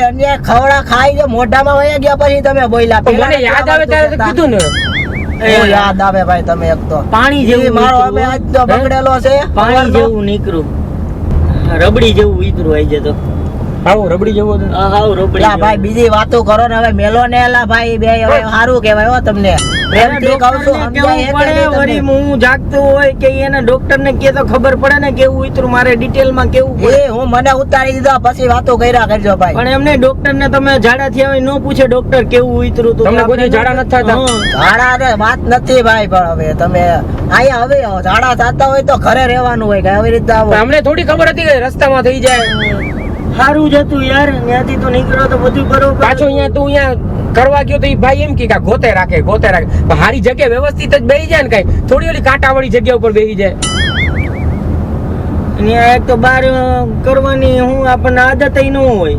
અન્ય ખવડા ખાઈ જે મોઢામાં વયા ગયા પછી તમે બોલ્યા. મને યાદ આવે ત્યારે કીધું ને. યાદ. આવે ભાઈ તમે એક તો. પાણી જેવું મારો અમે આજ તો બગડેલો છે. પાણી જેવું નીકળ્યું. રબડી જેવું ઈતરું આઈ જતો. આવું રબડી જેવું હતું આ હાવ રબડી લા ભાઈ બીજી વાતો કરો ને હવે મેલો ને લા ભાઈ બે હવે સારું કહેવાય હો તમને. પ્રેમથી કહું છું સમજાય પડે? વરી હું જાગતો હોય કે એને ડોક્ટર ને કે તો ખબર પડે ને કેવું ઉતરું મારે ડિટેલમાં કેવું પડે? એ હું મને ઉતારી દીધા પછી વાતો કર્યા કરજો ભાઈ. પણ એમને ડોક્ટર ને તમે ઝાડા થયા હોય નો પૂછે ડોક્ટર કેવું ઉતરું તું તમને કોઈ ઝાડા નથી થતા? ઝાડા ને વાત નથી ભાઈ પણ હવે તમે આયા હવે ઝાડા થતા હોય તો ઘરે રહેવાનું હોય કે આવી રીતે આવો. અમને થોડી ખબર હતી કે રસ્તામાં થઈ જાય. સારું જ હતું યાર ત્યાંથી તો નીકળ્યો તો બધું બરોબર. પાછો અહીંયા તું અહીંયા કરવા ગયો તો એ ભાઈ એમ કે ગોતે રાખે ગોતે રાખે. પણ હારી જગ્યા વ્યવસ્થિત જ બેહી જાય ને કઈ. થોડી ઓલી કાંટાવાળી જગ્યા ઉપર બેહી જાય. ત્યાં એક તો બાર કરવાની હું આપણને આદત ન હોય.